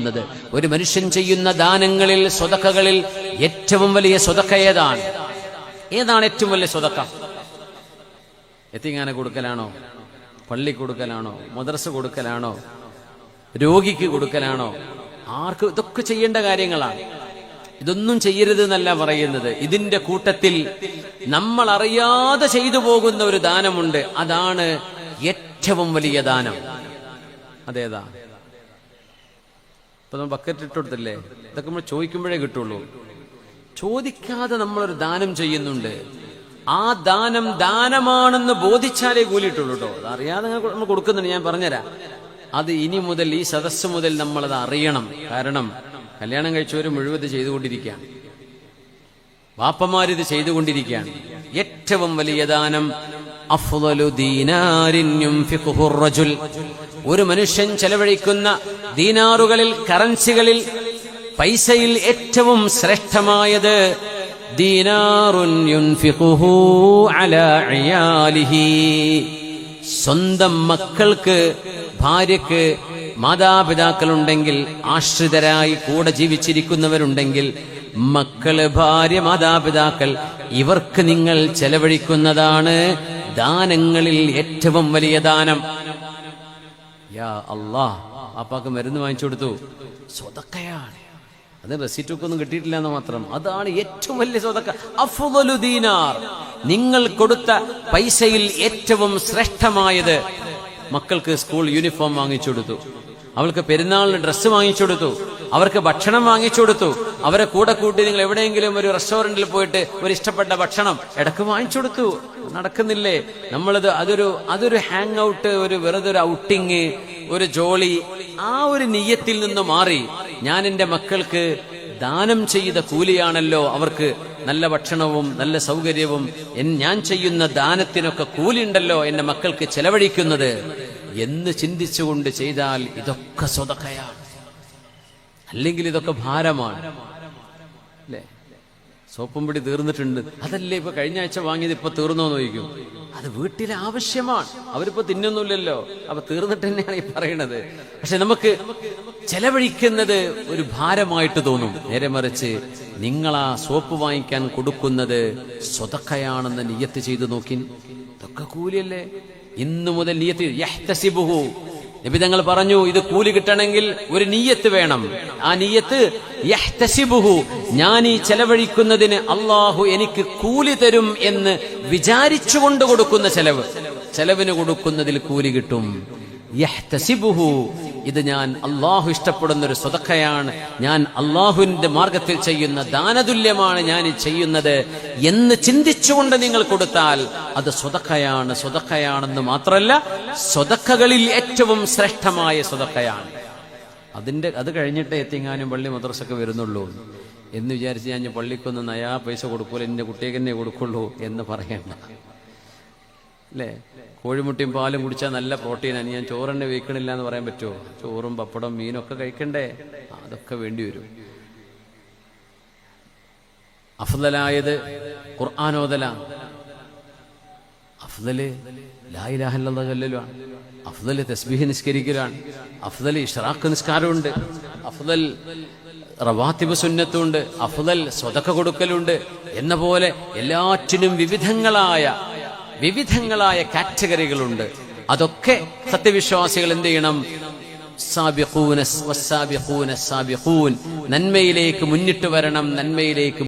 കാണുന്നത് ഒരു മനുഷ്യൻ ചെയ്യുന്ന ദാനങ്ങളിൽ സ്വതക്കകളിൽ ഏറ്റവും വലിയ സ്വതക്ക ഏതാണ്? ഏതാണ് ഏറ്റവും വലിയ സ്വതക്ക? എത്തിങ്ങാനെ കൊടുക്കലാണോ? പള്ളി കൊടുക്കലാണോ? മദ്രസ കൊടുക്കലാണോ? രോഗിക്ക് കൊടുക്കലാണോ? ആർക്ക് ഇതൊക്കെ ചെയ്യേണ്ട കാര്യങ്ങളാണ്. ഇതൊന്നും ചെയ്യരുത് എന്നല്ല പറയുന്നത്. ഇതിന്റെ കൂട്ടത്തിൽ നമ്മൾ അറിയാതെ ചെയ്തു പോകുന്ന ഒരു ദാനമുണ്ട്. അതാണ് ഏറ്റവും വലിയ ദാനം. അതേതാ? ഇപ്പൊ നമ്മൾ ബക്കറ്റ് ഇട്ട് കൊടുത്തില്ലേ? ഇതൊക്കെ നമ്മൾ ചോദിക്കുമ്പോഴേ കിട്ടുള്ളൂ. ചോദിക്കാതെ നമ്മളൊരു ദാനം ചെയ്യുന്നുണ്ട്. ആ ദാനം ദാനമാണെന്ന് ബോധിച്ചാലേ കൂലിയിട്ടുള്ളൂ കേട്ടോ. അതറിയാതെ നമ്മൾ കൊടുക്കുന്നുണ്ട് ഞാൻ പറഞ്ഞുതരാം. അത് ഇനി മുതൽ ഈ സദസ്സ് മുതൽ നമ്മളത് അറിയണം. കാരണം കല്യാണം കഴിച്ചവർ മുഴുവൻ ഇത് ചെയ്തുകൊണ്ടിരിക്കുകയാണ്. വാപ്പമാരിത് ചെയ്തുകൊണ്ടിരിക്കുകയാണ്. ഏറ്റവും വലിയ ദാനം അഫ്ളലു ദീനാരിൻ ഒരു മനുഷ്യൻ ചെലവഴിക്കുന്ന ദീനാറുകളിൽ കറൻസികളിൽ പൈസയിൽ ഏറ്റവും ശ്രേഷ്ഠമായത് സ്വന്തം മക്കൾക്ക് ഭാര്യക്ക് മാതാപിതാക്കളുണ്ടെങ്കിൽ ആശ്രിതരായി കൂടെ ജീവിച്ചിരിക്കുന്നവരുണ്ടെങ്കിൽ മക്കൾ ഭാര്യ മാതാപിതാക്കൾ ഇവർക്ക് നിങ്ങൾ ചെലവഴിക്കുന്നതാണ് ദാനങ്ങളിൽ ഏറ്റവും വലിയ ദാനം. യാ അല്ലാ അപ്പാക്ക് മരുന്ന് വാങ്ങിച്ചു കൊടുത്തു. സ്വതക്കയാണ്. അത് റെസിറ്റൊക്കെ ഒന്നും കിട്ടിയിട്ടില്ല എന്ന് മാത്രം. അതാണ് ഏറ്റവും വലിയ സ്വതക്ക. ദീനാർ. നിങ്ങൾ കൊടുത്ത പൈസയിൽ ഏറ്റവും ശ്രേഷ്ഠമായത് മക്കൾക്ക് സ്കൂൾ യൂണിഫോം വാങ്ങിച്ചു കൊടുത്തു. അവൾക്ക് പെരുന്നാളിന് ഡ്രസ്സ് വാങ്ങിച്ചു കൊടുത്തു. അവർക്ക് ഭക്ഷണം വാങ്ങിച്ചു കൊടുത്തു. അവരെ കൂടെ കൂട്ടി നിങ്ങൾ എവിടെയെങ്കിലും ഒരു റെസ്റ്റോറന്റിൽ പോയിട്ട് ഒരു ഇഷ്ടപ്പെട്ട ഭക്ഷണം ഇടയ്ക്ക് വാങ്ങിച്ചു കൊടുത്തു. നടക്കുന്നില്ലേ? നമ്മളത് അതൊരു അതൊരു ഹാങ് ഔട്ട് ഒരു വെറുതെ ഒരു ഔട്ടിങ് ഒരു ജോളി ആ ഒരു നീയത്തിൽ നിന്ന് മാറി ഞാൻ എന്റെ മക്കൾക്ക് ദാനം ചെയ്ത കൂലിയാണല്ലോ അവർക്ക് നല്ല ഭക്ഷണവും നല്ല സൗകര്യവും. ഞാൻ ചെയ്യുന്ന ദാനത്തിനൊക്കെ കൂലിയുണ്ടല്ലോ എന്റെ മക്കൾക്ക് ചെലവഴിക്കുന്നത്. എന്ന് ചിന്തിച്ചുകൊണ്ട് ചെയ്താൽ ഇതൊക്കെ സ്വതക്കയാണ്. അല്ലെങ്കിൽ ഇതൊക്കെ ഭാരമാണ്. അല്ലേ? സോപ്പും പിടി തീർന്നിട്ടുണ്ട്. അതല്ലേ ഇപ്പൊ കഴിഞ്ഞ ആഴ്ച വാങ്ങിയത് ഇപ്പൊ തീർന്നോന്ന് ചോദിക്കും. അത് വീട്ടിലെ ആവശ്യമാണ്. അവരിപ്പോ തിന്നൊന്നുമില്ലല്ലോ. അപ്പൊ തീർന്നിട്ട് തന്നെയാണ് ഈ പറയണത്. പക്ഷെ നമുക്ക് ചെലവഴിക്കുന്നത് ഒരു ഭാരമായിട്ട് തോന്നും. നേരെ മറിച്ച് നിങ്ങൾ ആ സോപ്പ് വാങ്ങിക്കാൻ കൊടുക്കുന്നത് സ്വതക്കയാണെന്ന് നിയത്ത് ചെയ്തു നോക്കി ഇതൊക്കെ കൂലിയല്ലേ? ഇന്നു മുതൽ നിയത്ത് നബി തങ്ങൾ പറഞ്ഞു ഇത് കൂലി കിട്ടണമെങ്കിൽ ഒരു നീയത്ത് വേണം. ആ നീയത്ത് യഹ്തസിബുഹു ഞാൻ ഈ ചെലവഴിക്കുന്നതിന് അള്ളാഹു എനിക്ക് കൂലി തരും എന്ന് വിചാരിച്ചുകൊണ്ട് കൊടുക്കുന്ന ചെലവ്. ചെലവിന് കൊടുക്കുന്നതിൽ കൂലി കിട്ടും. ഇത് ഞാൻ അള്ളാഹു ഇഷ്ടപ്പെടുന്ന ഒരു സ്വതക്കയാണ്. ഞാൻ അള്ളാഹുവിന്റെ മാർഗത്തിൽ ചെയ്യുന്ന ദാനതുല്യമാണ് ഞാൻ ചെയ്യുന്നത് എന്ന് ചിന്തിച്ചുകൊണ്ട് നിങ്ങൾ കൊടുത്താൽ അത് സ്വതക്കയാണ് സ്വതക്കയാണെന്ന് മാത്രമല്ല സ്വതക്കകളിൽ ഏറ്റവും ശ്രേഷ്ഠമായ സ്വതക്കയാണ്. അതിന്റെ അത് കഴിഞ്ഞിട്ട് എത്തിങ്ങാനും പള്ളി മദ്രസൊക്കെ വരുന്നുള്ളൂ. എന്ന് വിചാരിച്ച് ഞാൻ പള്ളിക്കൊന്ന് നയാ പൈസ കൊടുക്കൂല എന്റെ കുട്ടിയെ തന്നെ കൊടുക്കുള്ളൂ എന്ന് പറയണ്ട. അല്ലേ? കോഴിമുട്ടിയും പാലും കുടിച്ചാൽ നല്ല പ്രോട്ടീനാണ് ഞാൻ ചോറെണ്ണ വെക്കണില്ല എന്ന് പറയാൻ പറ്റുമോ? ചോറും പപ്പടം മീനും ഒക്കെ കഴിക്കണ്ടേ? അതൊക്കെ വേണ്ടി വരും. അഫ്ദലായത് ഖുർആാനോദല അഫ്ദൽ ലായിലാഹല്ല അഫ്ദൽ തസ്ബീഹ് നിസ്കരിക്കലാണ്. അഫ്ദൽ ഇഷ്റാഖ് നിസ്കാരമുണ്ട് അഫ്ദൽ റവാത്തിബ് സുന്നത്തുണ്ട്. അഫ്ദൽ സ്വതക്ക കൊടുക്കലുണ്ട്. എന്ന പോലെ എല്ലാറ്റിനും വിവിധങ്ങളായ വിവിധങ്ങളായ കാറ്റഗറികളുണ്ട്. അതൊക്കെ സത്യവിശ്വാസികൾ എന്ത് ചെയ്യണം? നന്മയിലേക്ക് മുന്നിട്ട് വരണം നന്മയിലേക്ക്